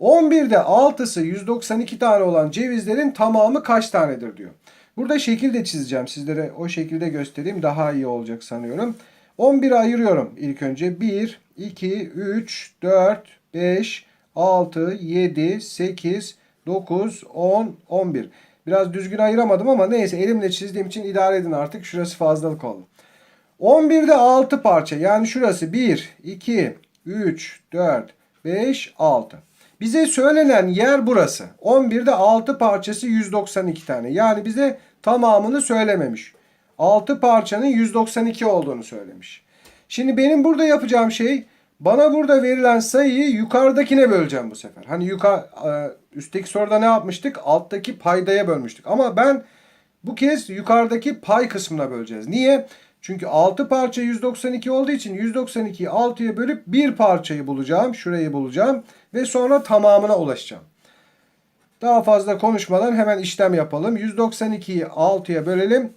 11'de 6'sı 192 tane olan cevizlerin tamamı kaç tanedir diyor. Burada şekil de çizeceğim. Sizlere o şekilde göstereyim. Daha iyi olacak sanıyorum. 11'e ayırıyorum ilk önce. 1, 2, 3, 4, 5, 6, 7, 8, 9, 10, 11. Biraz düzgün ayıramadım ama neyse elimle çizdiğim için idare edin artık. Şurası fazlalık oldu. 11'de 6 parça yani şurası 1, 2, 3, 4, 5, 6. Bize söylenen yer burası. 11'de 6 parçası 192 tane. Yani bize tamamını söylememiş. 6 parçanın 192 olduğunu söylemiş. Şimdi benim burada yapacağım şey bana burada verilen sayıyı yukarıdakine böleceğim bu sefer. Hani yukarı e, üstteki soruda ne yapmıştık? Alttaki paydaya bölmüştük. Ama ben bu kez yukarıdaki pay kısmına böleceğiz. Niye? Çünkü 6 parça 192 olduğu için 192'yi 6'ya bölüp bir parçayı bulacağım. Şurayı bulacağım. Ve sonra tamamına ulaşacağım. Daha fazla konuşmadan hemen işlem yapalım. 192'yi 6'ya bölelim.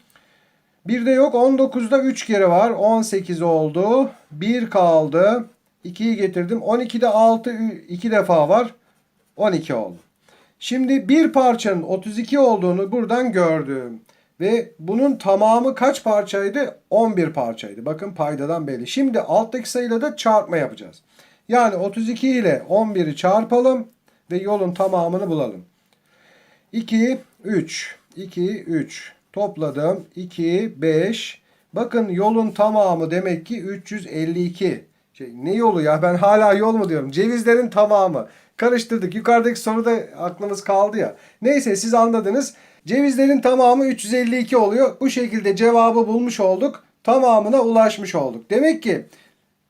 Bir de yok 19'da 3 kere var. 18 oldu. 1 kaldı. 2'yi getirdim. 12'de 6 2 defa var. 12 oldu. Şimdi bir parçanın 32 olduğunu buradan gördüm. Ve bunun tamamı kaç parçaydı? 11 parçaydı. Bakın paydadan belli. Şimdi alttaki sayıyla da çarpma yapacağız. Yani 32 ile 11'i çarpalım ve yolun tamamını bulalım. 2, 3, 2, 3. Topladım. 2, 5. Bakın yolun tamamı demek ki 352. Şey, ne yolu ya? Ben hala yol mu diyorum? Cevizlerin tamamı. Karıştırdık. Yukarıdaki soruda aklımız kaldı ya. Neyse siz anladınız. Cevizlerin tamamı 352 oluyor. Bu şekilde cevabı bulmuş olduk. Tamamına ulaşmış olduk. Demek ki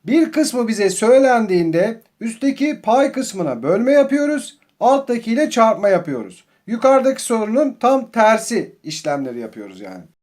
bir kısmı bize söylendiğinde üstteki pay kısmına bölme yapıyoruz. Alttakiyle çarpma yapıyoruz. Yukarıdaki sorunun tam tersi işlemleri yapıyoruz yani.